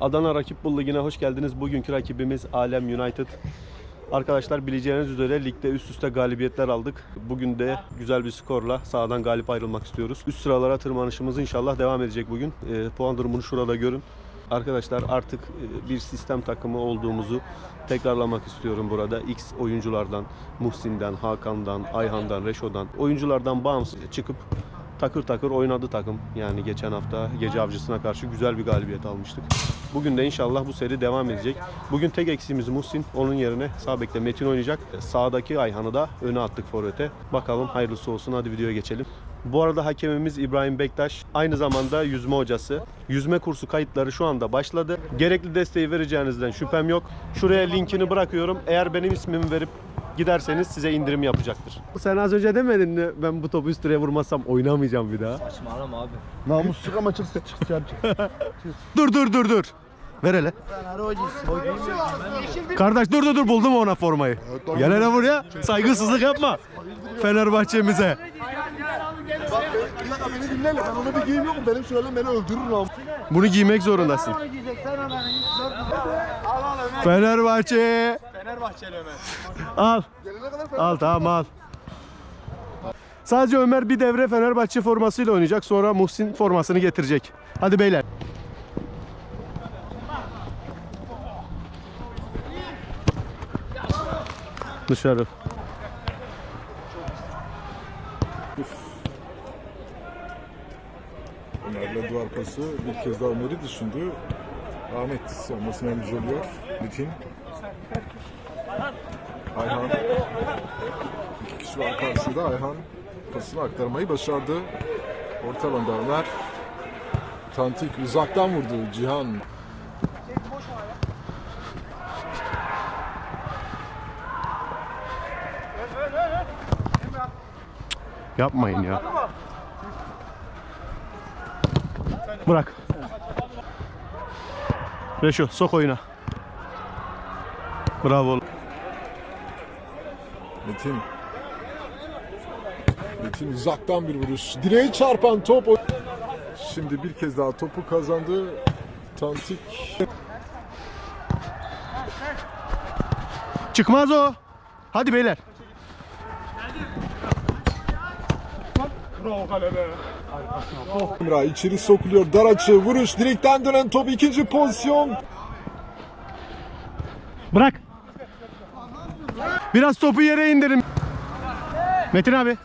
Adana Rakip Bul Ligi'ne hoş geldiniz. Bugünkü rakibimiz Alem United. Arkadaşlar bileceğiniz üzere ligde üst üste galibiyetler aldık. Bugün de güzel bir skorla sahadan galip ayrılmak istiyoruz. Üst sıralara tırmanışımız inşallah devam edecek bugün. E, puan durumunu şurada görün. Arkadaşlar artık e, bir sistem takımı olduğumuzu tekrarlamak istiyorum burada. X oyunculardan, Muhsin'den, Hakan'dan, Ayhan'dan, Reşo'dan oyunculardan bağımsız çıkıp takır takır oynadı takım. Yani geçen hafta gece avcısına karşı güzel bir galibiyet almıştık. Bugün de inşallah bu seri devam edecek. Bugün tek eksiğimiz Muhsin. Onun yerine sağ bekte Metin oynayacak. Sağdaki Ayhan'ı da öne attık forvete. Bakalım hayırlısı olsun. Hadi videoya geçelim. Bu arada hakemimiz İbrahim Bektaş. Aynı zamanda yüzme hocası. Yüzme kursu kayıtları şu anda başladı. Gerekli desteği vereceğinizden şüphem yok. Şuraya linkini bırakıyorum. Eğer benim ismimi verip giderseniz size indirim yapacaktır. Sen az önce demedin mi ben bu topu üstüne vurmazsam oynamayacağım bir daha. Saçmalama abi. Namussuz ama çık çık dışarı çık. Dur dur dur dur. Ver hele. Kardeş dur dur dur buldum ona formayı. Gel hele buraya. Saygısızlık yapma. Fenerbahçe'mize. Bak bir dakika beni dinle. Ben onu bir giyeyim yok mu? Benim sülalem beni öldürür lan. Bunu giymek zorundasın. Fenerbahçe. Fenerbahçeli Ömer. Al. Gelene kadar Al tamam al. Sadece Ömer bir devre Fenerbahçe formasıyla oynayacak. Sonra Muhsin formasını getirecek. Hadi beyler. Dışarı. Ömer'le duvar pası bir kez daha Ömer'i düşündü. Ahmet savunmasına yardımcı oluyor. Ayhan. İki kişi var karşıda. Ayhan pasını aktarmayı başardı. Orta alanda Ömer. Tantik uzaktan vurdu Cihan. Yapmayın ya. Bırak. Reşo sok oyuna. Bravo. Metin. Metin uzaktan bir vuruş. Direğe çarpan top. Şimdi bir kez daha topu kazandı. Tantik Çıkmaz o. Hadi beyler. Emrah içeri sokuluyor. Dar açı vuruş. Direkten dönen top ikinci pozisyon. Bırak. Biraz topu yere indirin. Metin abi.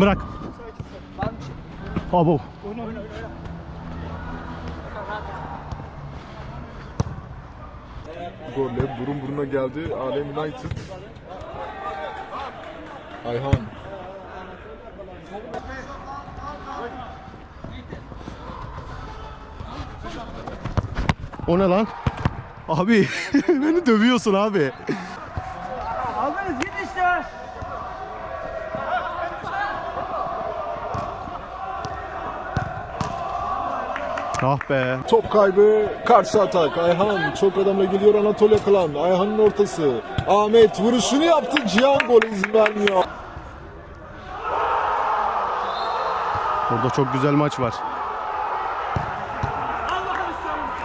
Bırak. Abo. Golle burun buruna geldi. Alem United. Ayhan. O ne lan? Abi beni dövüyorsun abi. Ah be. Top kaybı. Karşı atak. Ayhan çok adamla geliyor Anatolia Klan. Ayhan'ın ortası. Ahmet vuruşunu yaptı. Cihan gole izin vermiyor. Burada çok güzel maç var.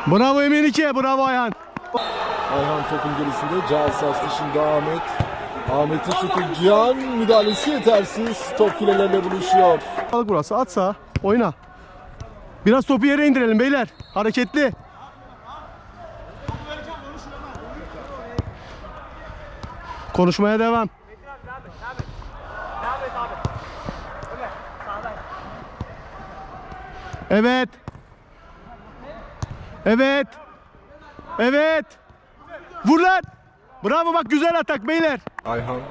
Bravo Emenike, bravo Ayhan. Ayhan topun gerisinde. Cihaz saslı şimdi Ahmet. Ahmet'in şutu Cihan müdahalesi yetersiz. Top filelerle buluşuyor. Burası, at sağa, oyna. Biraz topu yere indirelim beyler. Hareketli. Konuşmaya devam. Evet. Evet. Evet. Vur lan. Bravo bak güzel atak beyler. Ayhan.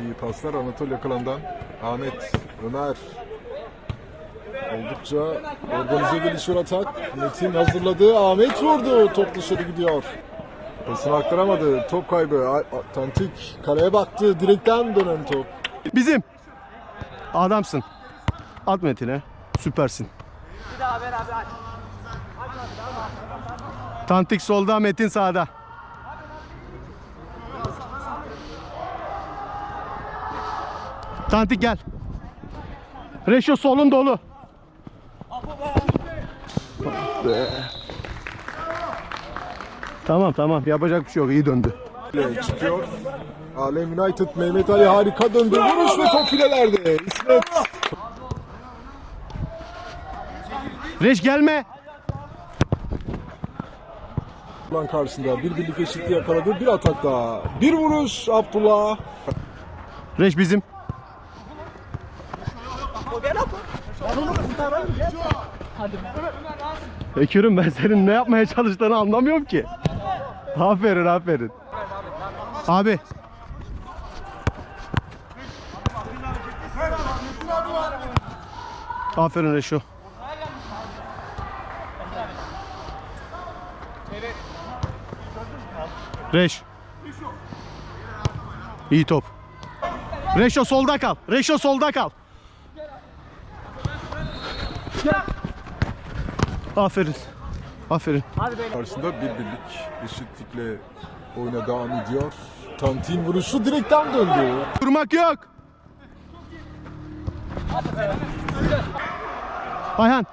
İyi paslar Anatolia Klan'dan. Ahmet, Ömer. Oldukça organize gelişiyor atak. Metin hazırladı. Ahmet vurdu. Top dışarı gidiyor. Pasını aktaramadı. Top kaybı. Tantik kaleye baktı. Direkten dönen top. Bizim. Adamsın. At Metin'e. Süpersin. Bir daha aç. Tantik solda, Metin sağda. Tantik gel. Reşo solun dolu. Be. Tamam tamam yapacak bir şey yok iyi döndü. Çıkıyor. Alem United Mehmet Ali harika döndü. Vuruş ve top filelerde. İsmet Reş gelme. Ulan karşısında bir birlik eşitliği yakaladı. Bir atak daha. Bir vuruş Abdullah. Reş bizim. Bekir'im ben senin ne yapmaya çalıştığını anlamıyorum ki. Aferin aferin. Abi. Aferin Reşo. Reş. İyi top. Reşo solda kal. Reşo solda kal. Aferin. Aferin. Karşısında bir birlik eşitlikle oyuna devam ediyor. Tantin vuruşu direkten döndü. Durmak yok. Ayhan.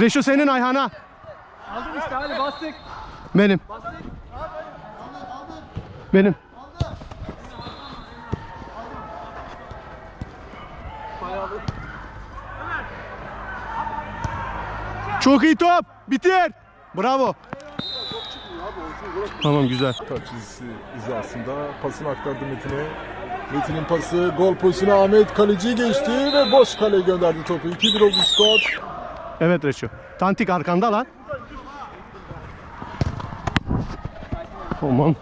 Reşo senin Ayhan'a. Aldım işte hadi bastık. Benim. Benim. Çok iyi top. Bitir. Bravo. Tamam güzel. Taç çizgisi hizasında pasını aktardı Metin'e. Metin'in pası gol pozisyonu Ahmet kaleciyi geçti ve boş kaleye gönderdi topu. 2-1 oldu skor. Evet Reşo. Tantik arkanda lan. Aman.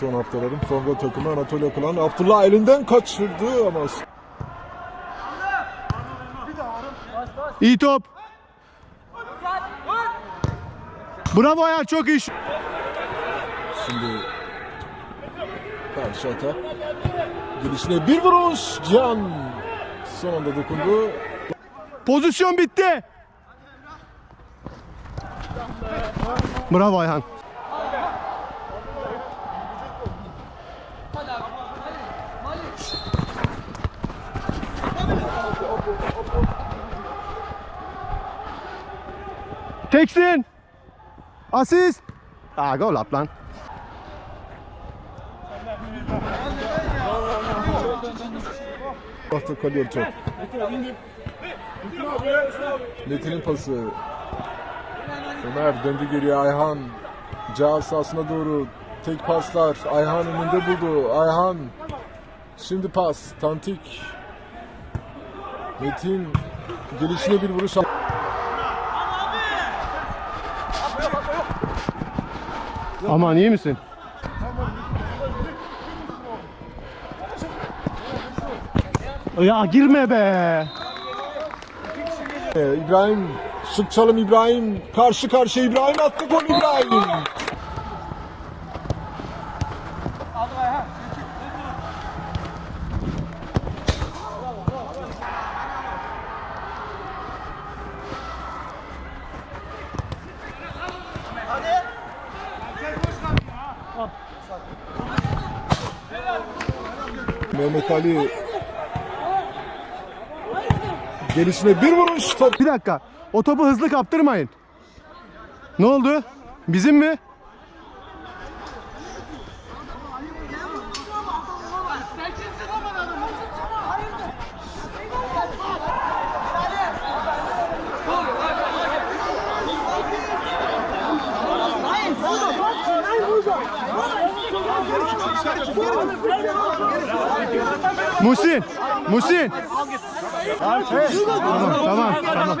Son haftaların favori takımı Anatolia Kılan Abdullah elinden kaçırdı ama İyi top. Bravo ya çok şut. şimdi karşı atak. Girişine bir vuruş Can son anda dokundu. Pozisyon bitti. Bravo Ayhan. Teksin. Asist. Aa gol at lan. Hafta kalıyor top. Metin'in pası. Ömer döndü geriye Ayhan. Cihaz sahasına doğru tek paslar. Ayhan önünde buldu. Ayhan. Şimdi pas. Tantik. Metin gelişine bir vuruş. Aman iyi misin? Ya girme be. Ee, İbrahim şık çalım İbrahim. Karşı karşıya İbrahim attı gol İbrahim. Mehmet Ali gelişine bir vuruş top Bir dakika. O topu hızlı kaptırmayın. Ne oldu? Bizim mi? Musin, Musin. Tamam, tamam, tamam.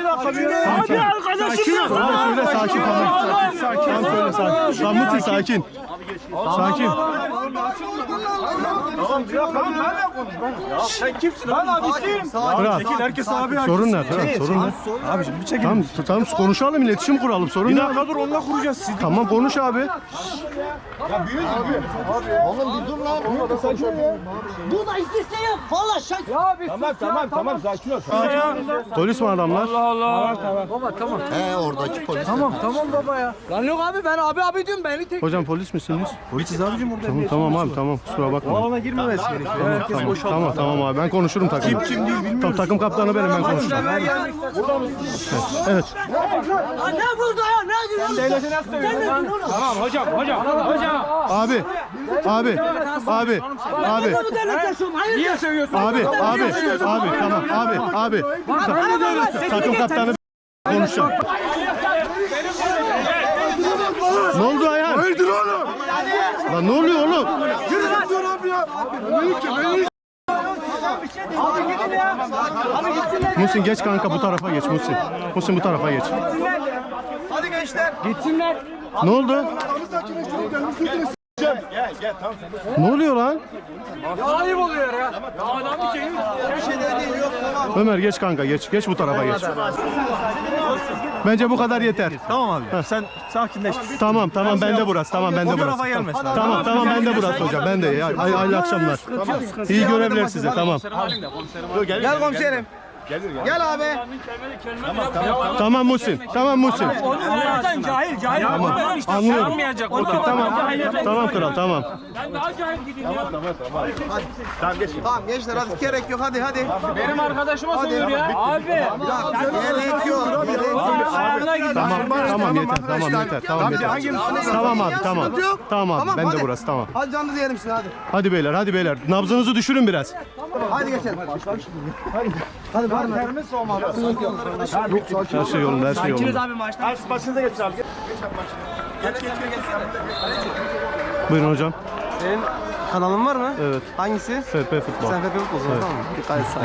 Hadi arkadaşım. Tamam söyle sakin tamam. Sakin. Tamam söyle sakin. Tamam Mutin sakin. Sakin. Sen kimsin lan abisiyim. Fırat. Herkes abi Sorun ne Fırat? Sorun ne? Abicim bir çekin. Tamam, tamam konuşalım, iletişim kuralım. Sorun Bir ne? dakika dur onunla kuracağız siz. Tamam konuş abi. Bu da istese yok. Valla şak. Tamam tamam tamam sakin ol. Polis mi adamlar? Tamam tamam baba ya. Lan yok abi ben abi abi diyorum beni tek. Hocam polis misiniz? Polisiz abicim burada. Tamam tamam abi tamam kusura bakma. Girmemesi gerekiyor. Herkes Tamam, boşaltı. tamam tamam abi ben konuşurum takım. Kim kim değil bilmiyorum. Tamam, takım kaptanı benim ben konuşurum. Evet. Ne burada ya? Ne diyorsun? Devleti nasıl Abi. Abi. Abi. Abi. Bu devlet yaşıyorum. Hayır. Niye seviyorsun? Abi. Abi. Abi. Tamam. Abi. Abi. Takım kaptanı konuşacağım. Ne oldu Ayhan? Hayırdır oğlum? Lan ne oluyor oğlum? Muhsin geç kanka bu tarafa geç Muhsin. Muhsin bu tarafa geç. Hadi gençler. Gitsinler. Ne oldu? Ne oluyor lan? Ayıp oluyor ya. Ya adam bir şey yok. Bir şey değil yok tamam. Ömer geç kanka geç. Geç bu tarafa geç. Bence bu kadar yeter. Tamam abi. Sen sakinleş. Tamam tamam bende burası. Tamam bende O burası. tarafa. Tamam tamam bende burası hocam. Ben de. Hayırlı akşamlar. İyi görevler size. Tamam. Gel komiserim. Gel abi. Tamam Muhsin. Tamam Muhsin. Zaten cahil cahil. Tamam. Anlıyorum. Okey tamam. Tamam kral tamam. Ben daha cahil gideyim ya. Tamam gençler hadi gerek yok hadi hadi. Benim arkadaşıma soruyor ya. Abi. Gerek yok. Tamam tamam yeter. Tamam yeter. Tamam yeter. Tamam abi tamam. Tamam ben de burası tamam. Hadi canlı diyelim size hadi. Hadi beyler hadi beyler. Nabzınızı düşürün biraz. Hadi geçelim. Hadi var mı? Termis olmadı. Her şey yolunda her şey yolunda. abi maçta. Başınıza geç abi. Buyurun hocam. Senin kanalın var mı? Evet. Hangisi? FP futbol. Sen FP Futbol evet. tamam mı? Dikkat et sen.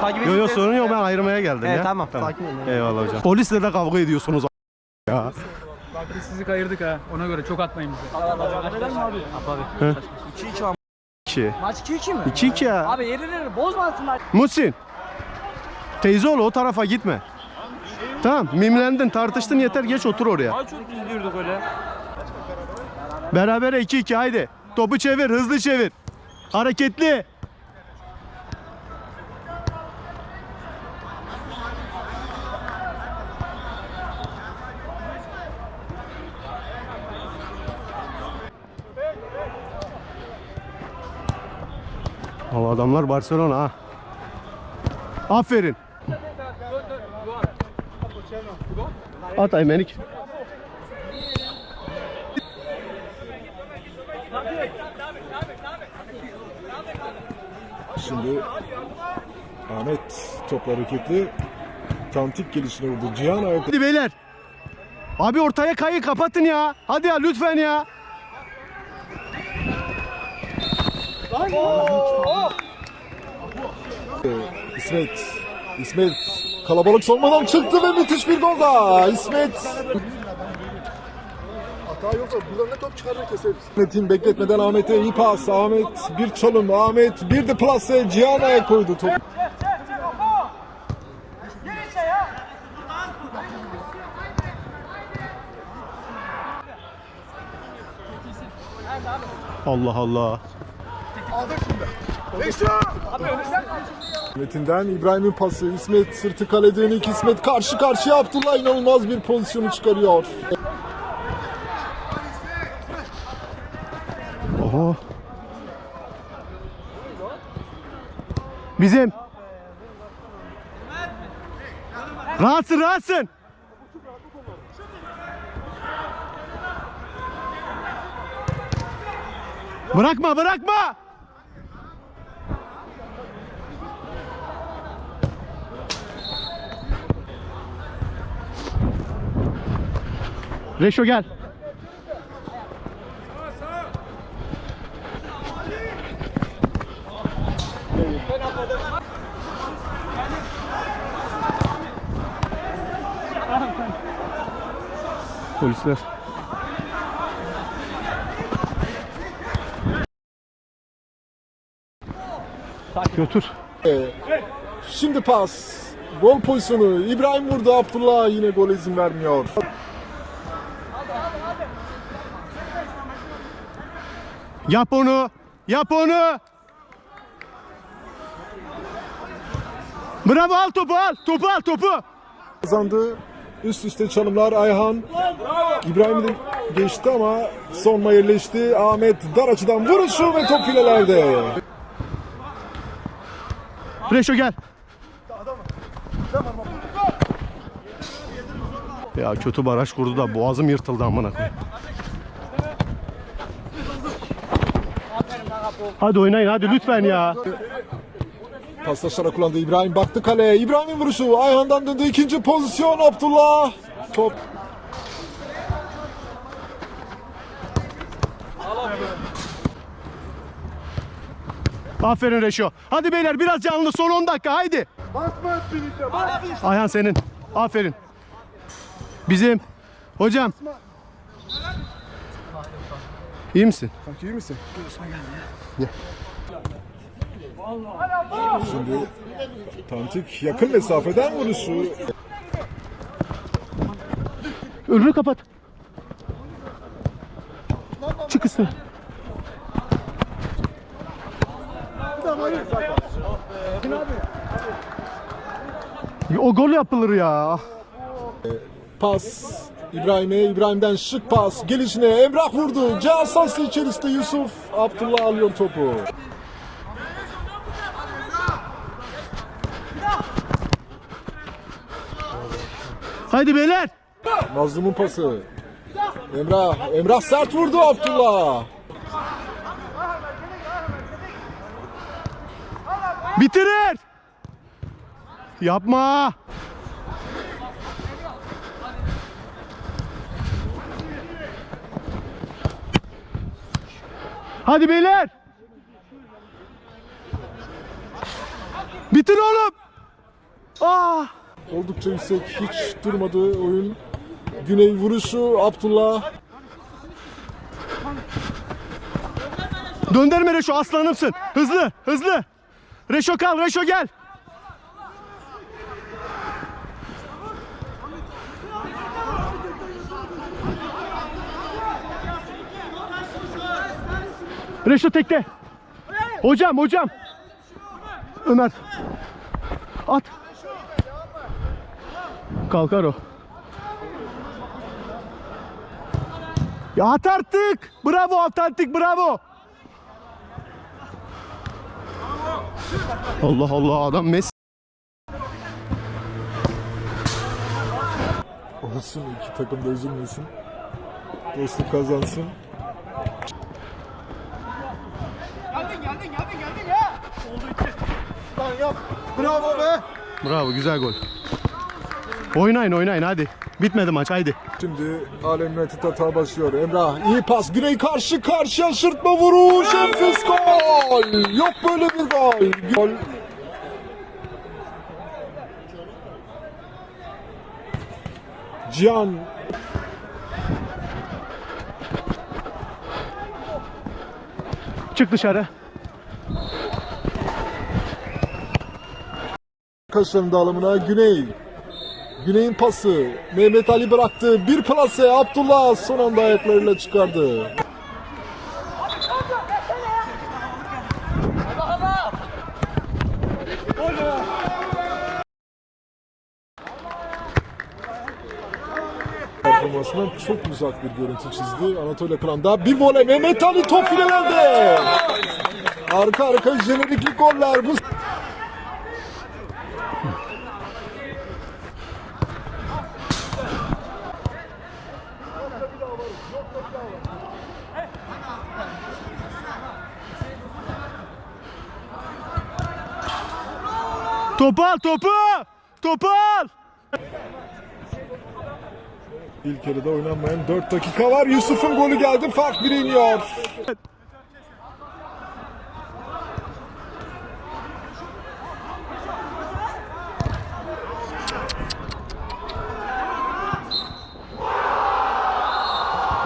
Takip Yok yok edin. sorun yok ben ayırmaya geldim Evet, ya. tamam, sakin olun. Eyvallah hocam. Polisle de kavga ediyorsunuz a- ya. Biz sizi kayırdık ha. Ona göre çok atmayın bize. İki. Maç 2-2 mi? 2 ya. Abi yerilir bozmasınlar. Muhsin. Teyze oğlu o tarafa gitme. Tamam mimlendin tartıştın yeter geç otur oraya. Çok öyle. Berabere 2-2 haydi. Topu çevir hızlı çevir. Hareketli. O adamlar Barcelona ha. Aferin. At Aymenik. Şimdi Ahmet topla hareketli. Tantik gelişine vurdu. Cihan ayak Hadi beyler. Abi ortaya kayı kapatın ya. Hadi ya lütfen ya. İsmet. İsmet kalabalık solmadan çıktı ve müthiş bir gol daha. İsmet. Hata yoksa buradan ne top çıkarır keseriz. Ahmet'in bekletmeden Ahmet'e iyi pas. Ahmet bir çalım. Ahmet bir de plase. Cihan ayak koydu topu. Allah Allah. Ahmet'inden İbrahim'in pası. İsmet sırtı kale dönük. İsmet karşı karşıya Abdullah inanılmaz bir pozisyonu çıkarıyor. Oho. Bizim. Rahatsın rahatsın. Bırakma bırakma. Reşo gel. Polisler. Götür. Şimdi pas. Gol pozisyonu. İbrahim vurdu. Abdullah yine gol izin vermiyor. Yap onu. Yap onu. Bravo al topu al. Topu al topu. Kazandı. Üst üste çalımlar Ayhan. İbrahim'i de geçti ama sonma yerleşti. Ahmet dar açıdan vuruşu ve top filelerde. Reşo gel. Ya kötü baraj kurdu da boğazım yırtıldı amına koyayım. Hadi oynayın hadi lütfen ya. Paslaşarak kullandı İbrahim baktı kaleye. İbrahim'in vuruşu Ayhan'dan döndü ikinci pozisyon Abdullah. Top Aferin Reşo. Hadi beyler biraz canlı son 10 dakika haydi. Basma. Ayhan senin. Aferin. Bizim. Hocam. İyi misin? İyi misin? şimdi Tantik yakın mesafeden vuruşu. Önünü kapat. Çık üstüne. O gol yapılır ya. Pas İbrahim'e, İbrahim'den şık pas. Gelişine Emrah vurdu. Cihaz içerisinde Yusuf. Abdullah alıyor topu. Haydi beyler. Mazlum'un pası. Emrah, Emrah sert vurdu Abdullah. Bitirir. Yapma. Hadi beyler. Bitir oğlum. Ah. Oldukça yüksek, hiç durmadı oyun. Güney vuruşu Abdullah. Döndürme Reşo aslanımsın. Hızlı hızlı. Reşo kal Reşo gel. Reşo tekte. Hocam hocam. Ömer. At. Kalkar o. Ya at artık. Bravo Atantik bravo. Allah Allah adam Messi. Olsun iki takım da üzülmesin. Dostluk kazansın. Bravo be. Bravo güzel gol. Oynayın oynayın hadi. Bitmedi maç haydi. Şimdi Alem United hata başlıyor. Emrah iyi pas. Güney karşı karşıya şırtma vuruş. Enfes gol. Yok böyle bir gol. Gol. Cihan Çık dışarı. Kaşların dağılımına Güney. Güney'in pası. Mehmet Ali bıraktı. Bir plase Abdullah son anda ayaklarıyla çıkardı. performansından çok uzak bir görüntü çizdi. Anatolia Klan'da bir voley Mehmet Ali top filelerde. Arka arka jenerikli goller bu Topu al topu. Topu al. İlk yarıda oynanmayan 4 dakika var. Yusuf'un golü geldi. Fark 1'e iniyor.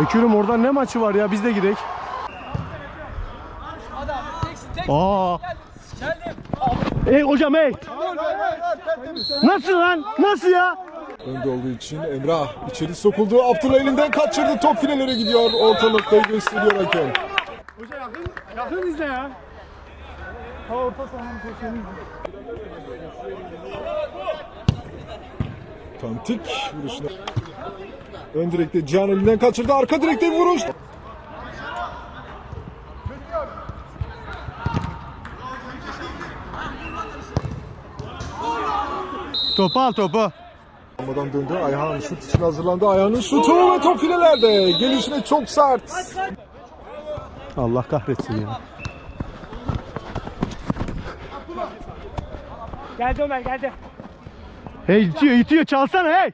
Bekir'im orada ne maçı var ya biz de gidelim. Aa. Ey hocam ey. Nasıl lan? Nasıl ya? Önde olduğu için Emrah içeri sokuldu. Abdullah elinden kaçırdı. Top filelere gidiyor. Orta noktayı gösteriyor hakem. Yakın izle ya. Tantik vuruşuna. Ön direkte Cihan elinden kaçırdı. Arka direkte vuruş. Topu al topu. Amadan döndü. Ayhan şut için hazırlandı. Ayhan'ın şutu ve top filelerde. Gelişine çok sert. Allah kahretsin ya. Geldi Ömer geldi. Hey itiyor itiyor çalsana hey.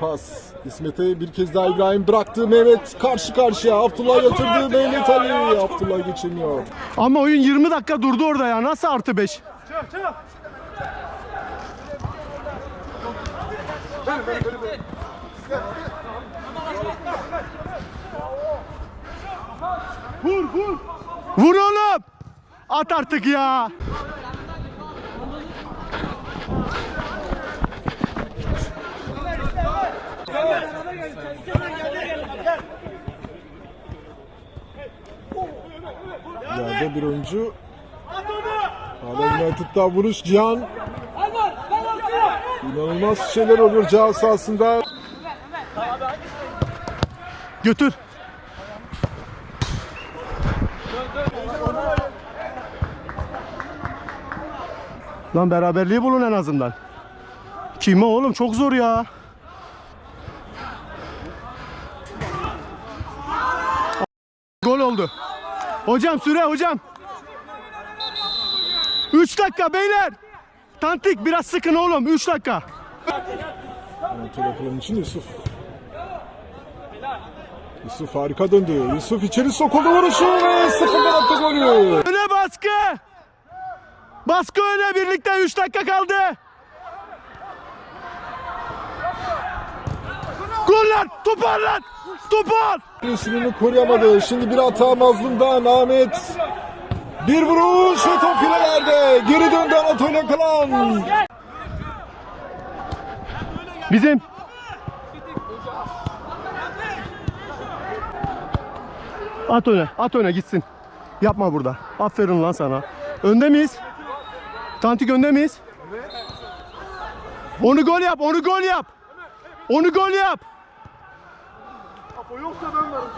Pas. İsmet'e bir kez daha İbrahim bıraktı. Mehmet karşı karşıya. Abdullah yatırdı. Mehmet Ali. Abdullah geçemiyor. Ama oyun 20 dakika durdu orada ya. Nasıl artı 5? Çık çık. Vur vur. Vur oğlum. At artık ya. Yerde bir oyuncu. Hala United'da vuruş Cihan. İnanılmaz şeyler oluyor cihaz sahasında. Götür. Lan beraberliği bulun en azından. Kime oğlum çok zor ya. Oldu. Hocam süre hocam. 3 dakika beyler. Tantik biraz sıkın oğlum 3 dakika. Kontrol yapılan için Yusuf. Yusuf harika döndü. Yusuf içeri sokuldu vuruşu ve sıfırdan attı golü. Öne baskı. Baskı öne birlikte 3 dakika kaldı. Gol lan toparlan. Topar. Sınırını koruyamadı. Şimdi bir hata Mazlum'dan Ahmet. Bir vuruş ve top filelerde. Geri döndü Anatolia Kalan. Bizim. At öne, at öne gitsin. Yapma burada. Aferin lan sana. Önde miyiz? Tantik önde miyiz? Onu gol yap, onu gol yap. Onu gol yap. O yoksa ben varım.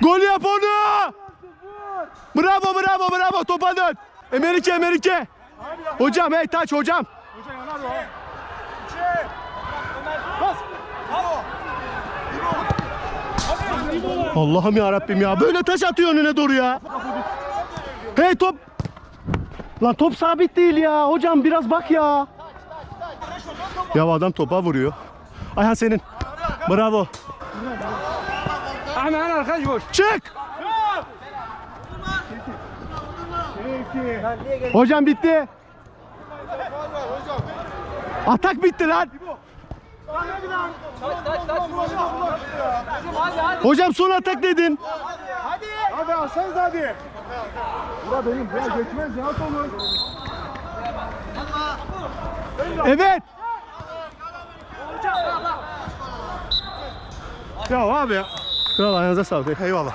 Gol yap onu. Bravo, bravo, bravo. Topa dön. Emerike, Emerike. Hocam, hey taç hocam. Hoca yanar o. Allah'ım ya Rabbim ya. Böyle taş atıyor önüne doğru ya. Hey top. Lan top sabit değil ya. Hocam biraz bak ya. Ya adam topa vuruyor. Ayhan senin. Bravo. Hemen arkadaş boş. Çık. Hocam bitti. Atak bitti lan. Hocam son atak dedin. Hadi alsanız hadi. Bura benim. Ya geçmez ya at olur. Evet. Ya abi ya. Kral ayağınıza sağlık. Eyvallah.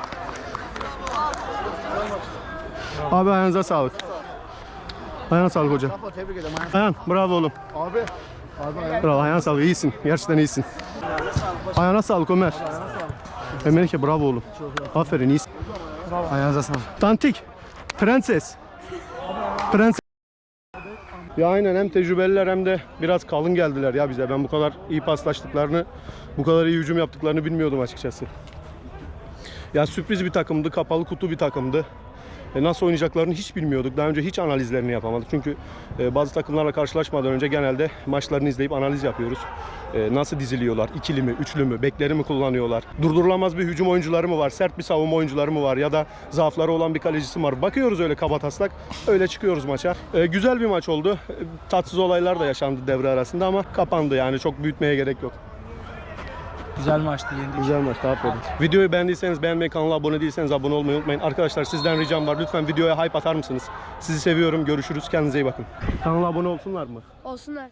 Abi ayağınıza sağlık. Ayağına sağlık hocam. Ayhan bravo oğlum. Abi. Bravo ayağına sağlık iyisin. Gerçekten iyisin. Ayağına sağlık Ömer. Emelike bravo oğlum. Aferin iyisin. Ayağınıza sağlık. Tantik. Prenses. Prenses. Ya aynen hem tecrübeliler hem de biraz kalın geldiler ya bize. Ben bu kadar iyi paslaştıklarını, bu kadar iyi hücum yaptıklarını bilmiyordum açıkçası. Ya sürpriz bir takımdı, kapalı kutu bir takımdı. E, nasıl oynayacaklarını hiç bilmiyorduk. Daha önce hiç analizlerini yapamadık. Çünkü e, bazı takımlarla karşılaşmadan önce genelde maçlarını izleyip analiz yapıyoruz. E, nasıl diziliyorlar? İkili mi, üçlü mü, bekleri mi kullanıyorlar? Durdurulamaz bir hücum oyuncuları mı var? Sert bir savunma oyuncuları mı var? Ya da zaafları olan bir kalecisi var? Bakıyoruz öyle kaba taslak. Öyle çıkıyoruz maça. Güzel bir maç oldu. Tatsız olaylar da yaşandı devre arasında ama kapandı yani. Çok büyütmeye gerek yok. Güzel maçtı yendik. Güzel maçtı aferin. Videoyu beğendiyseniz beğenmeyi, kanala abone değilseniz abone olmayı unutmayın. Arkadaşlar sizden ricam var. Lütfen videoya hype atar mısınız? Sizi seviyorum. Görüşürüz. Kendinize iyi bakın. Kanala abone olsunlar mı? Olsunlar.